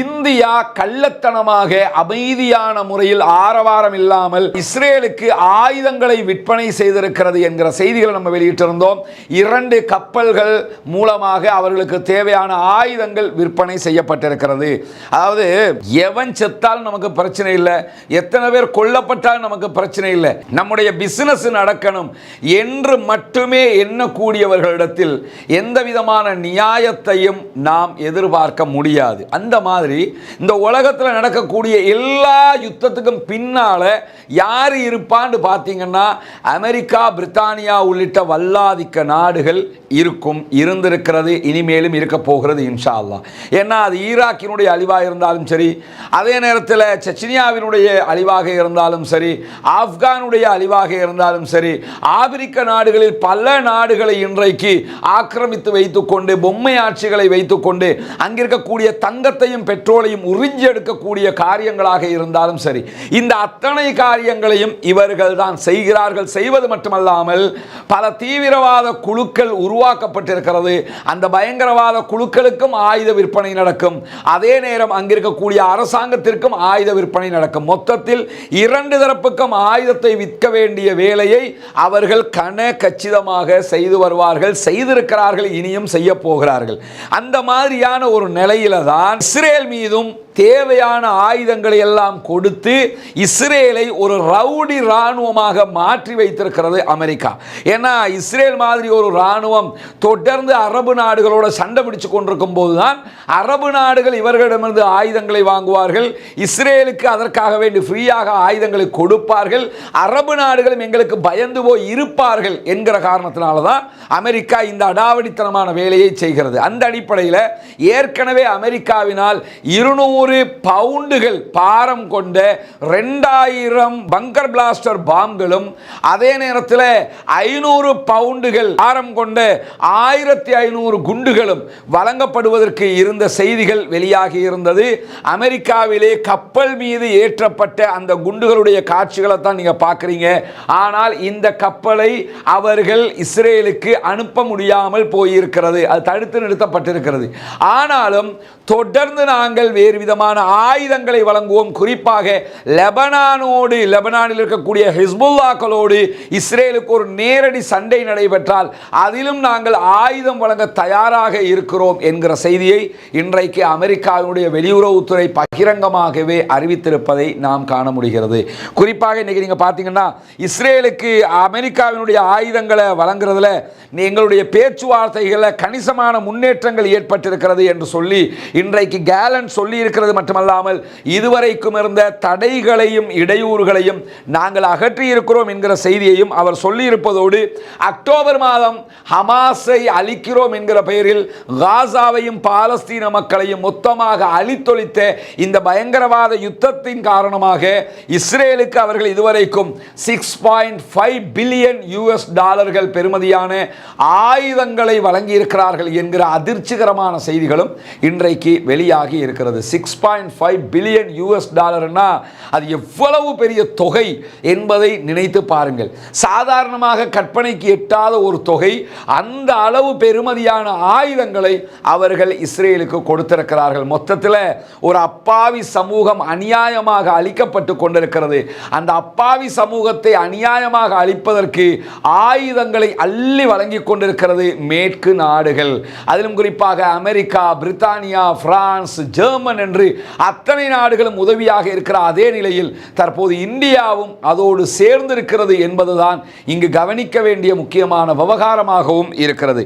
India கள்ளத்தனமாக அமைதியான முறையில் ஆரவாரம் இல்லாமல் இஸ்ரேலுக்கு ஆயுதங்களை விற்பனை செய்திருக்கிறது என்கிற செய்திகளை நம்ம வெளியிட்டிருந்தோம். இரண்டு கப்பல்கள் மூலமாக அவர்களுக்கு தேவையான ஆயுதங்கள் விற்பனை செய்யப்பட்டிருக்கிறது. அதாவது எவன் செத்தாலும் நமக்கு பிரச்சனை இல்லை. எத்தனை பேர் கொல்லப்பட்டால் நமக்கு பிரச்சனை இல்லை. நம்முடைய பிசினஸ் நடக்கணும். என்று மட்டுமே எண்ணக்கூடியவர்களிடத்தில் எந்த விதமான நியாயத்தையும் நாம் எதிர்பார்க்க முடியாது. அந்த மாதிரி இந்த உலகத்தில் நடக்கக்கூடிய எல்லா யுத்தத்துக்கும் பின்னால யார் இருப்பான்னு பார்த்தீங்கன்னா அமெரிக்கா பிரித்தானியா உள்ளிட்ட வல்லாதிக்க நாடுகள் இருக்கும் இருந்திருக்கிறது இனிமேலும் இருக்க போகிறது இன்ஷா அல்லாஹ் ஏன்னா அது ஈராக்கினுடைய அழிவாக இருந்தாலும் சரி அதே நேரத்தில் செச்சினியாவினுடைய அழிவாக இருந்தாலும் சரி ஆப்கானுடைய அழிவாக இருந்தாலும் சரி ஆப்பிரிக்க நாடுகளில் பல நாடுகளை இன்றைக்கு ஆக்கிரமித்து வைத்துக்கொண்டு பொம்மை ஆட்சிகளை வைத்துக்கொண்டு அங்கிருக்கக்கூடிய தங்கத்தையும் எண்ணெயையும் பெட்ரோலையும் உறிஞ்சி எடுக்கக்கூடிய காரியங்களாக இருந்தாலும் சரி இந்த அத்தனை காரியங்களையும் இவர்கள் தான் செய்கிறார்கள். செய்வது மட்டுமல்லாமல் பல தீவிரவாத குழுக்கள் உருவாக்கப்பட்டிருக்கிறது. அந்த பயங்கரவாத குழுக்களுக்கும் ஆயுத விற்பனை நடக்கும். அதே நேரம் அங்கிருக்கக்கூடிய அரசாங்கத்திற்கும் ஆயுத விற்பனை நடக்கும். மொத்தத்தில் இரண்டு தரப்புக்கும் ஆயுதத்தை விற்க வேண்டிய வேலையை அவர்கள் கன கச்சிதமாக செய்து வருவார்கள் செய்திருக்கிறார்கள் இனியும் செய்ய போகிறார்கள். அந்த மாதிரியான ஒரு நிலையில தான் இஸ்ரேல் மீதும் தேவையான ஆயுதங்களை எல்லாம் கொடுத்து இஸ்ரேலை ஒரு ரவுடி இராணுவமாக மாற்றி வைத்திருக்கிறது அமெரிக்கா. ஏன்னா இஸ்ரேல் மாதிரி ஒரு இராணுவம் தொடர்ந்து அரபு நாடுகளோட சண்டை பிடிச்சு கொண்டிருக்கும் போதுதான் அரபு நாடுகள் இவர்களிடமிருந்து ஆயுதங்களை வாங்குவார்கள். இஸ்ரேலுக்கு அதற்காக வேண்டி ஃப்ரீயாக ஆயுதங்களை கொடுப்பார்கள். அரபு நாடுகளும் எங்களுக்கு பயந்து போய் இருப்பார்கள் என்கிற காரணத்தினால தான் அமெரிக்கா இந்த அடாவடித்தனமான வேலையை செய்கிறது. அந்த அடிப்படையில் ஏற்கனவே அமெரிக்காவினால் இருநூறு பவுண்டுகள் பாரம் கொண்ட ரெண்டாயிரம் பங்கர் பிளாஸ்டர் பாம்களும் அதே நேரத்தில் ஐநூறு பவுண்டுகள் பாரம் கொண்ட ஆயிரத்தி ஐநூறு குண்டுகளும் வழங்கப்படுவதற்கு இருந்த செய்திகள் வெளியாகி இருந்தது. அமெரிக்காவிலே கப்பல் மீது ஏற்றப்பட்ட அந்த குண்டுகளுடைய காட்சிகளை தான் நீங்கள் பார்க்குறீங்க. ஆனால் இந்த கப்பலை அவர்கள் இஸ்ரேலுக்கு அனுப்ப முடியாமல் போயிருக்கிறது. அது தடுத்து நிறுத்தப்பட்டிருக்கிறது. ஆனாலும் தொடர்ந்து நாங்கள் வேறு விதமான ஆயுதங்களை வழங்குவோம். குறிப்பாக லெபனானோடு லெபனானில் இருக்கக்கூடிய ஹிஸ்புல்லாக்களோடு இஸ்ரேலுக்கு ஒரு நேரடி சண்டை நடைபெற்றால் அதிலும் நாங்கள் ஆயுதம் வழங்க தயாராக இருக்கிறோம் என்கிற செய்தியை இன்றைக்கு அமெரிக்காவினுடைய வெளியுறவுத்துறை பகிரங்கமாகவே அறிவித்திருப்பதை நாம் காண முடிகிறது. குறிப்பாக இன்னைக்கு நீங்கள் பார்த்தீங்கன்னா இஸ்ரேலுக்கு அமெரிக்காவினுடைய ஆயுதங்களை வழங்குறதுல எங்களுடைய பேச்சுவார்த்தைகளில் கணிசமான முன்னேற்றங்கள் ஏற்பட்டிருக்கிறது என்று சொல்லி இன்றைக்கு கேலன் சொல்லி இருக்கிறது மட்டுமல்லாமல் இதுவரைக்கும் இருந்த தடைகளையும் இடையூறுகளையும் நாங்கள் அகற்றியிருக்கிறோம் என்கிற செய்தியையும் அவர் சொல்லியிருப்பதோடு அக்டோபர் மாதம் ஹமாஸை அழிக்கிறோம் என்கிற பெயரில் காசாவையும் பாலஸ்தீன மக்களையும் மொத்தமாக அழித்தொழித்த இந்த பயங்கரவாத யுத்தத்தின் காரணமாக இஸ்ரேலுக்கு அவர்கள் இதுவரைக்கும் six point five billion US டாலர்கள் பெறுமதியான ஆயுதங்களை வழங்கியிருக்கிறார்கள் என்கிற அதிர்ச்சிகரமான செய்திகளும் இன்றைக்கு வெளியாகி இருக்கிறது. Six point five billion US டாலர்னா அது எவ்வளவு பெரிய தொகை என்பதை நினைத்து பாருங்கள். சாதாரணமாக கற்பனைக்கு எட்டாத ஒரு தொகை அந்த அளவு பெருமதியான ஆயுதங்களை அவர்கள் இஸ்ரேலுக்கு கொடுத்திருக்கிறார்கள். மொத்தத்தில் ஒரு அப்பாவி சமூகம் அநியாயமாக அழிக்கப்பட்டு கொண்டிருக்கிறது. அந்த அப்பாவி சமூகத்தை அநியாயமாக அழிப்பதற்கு ஆயுதங்களை அள்ளி வழங்கி கொண்டிருக்கிறது மேற்கு நாடுகள். அதிலும் குறிப்பாக அமெரிக்கா பிரித்தானியா பிரான்ஸ் ஜெர்மன் என்று என்று அத்தனை நாடுகளும் உதவியாக இருக்கிற அதே நிலையில் தற்போது இந்தியாவும் அதோடு சேர்ந்திருக்கிறது என்பதுதான் இங்கு கவனிக்க வேண்டிய முக்கியமான விவகாரமாகவும் இருக்கிறது.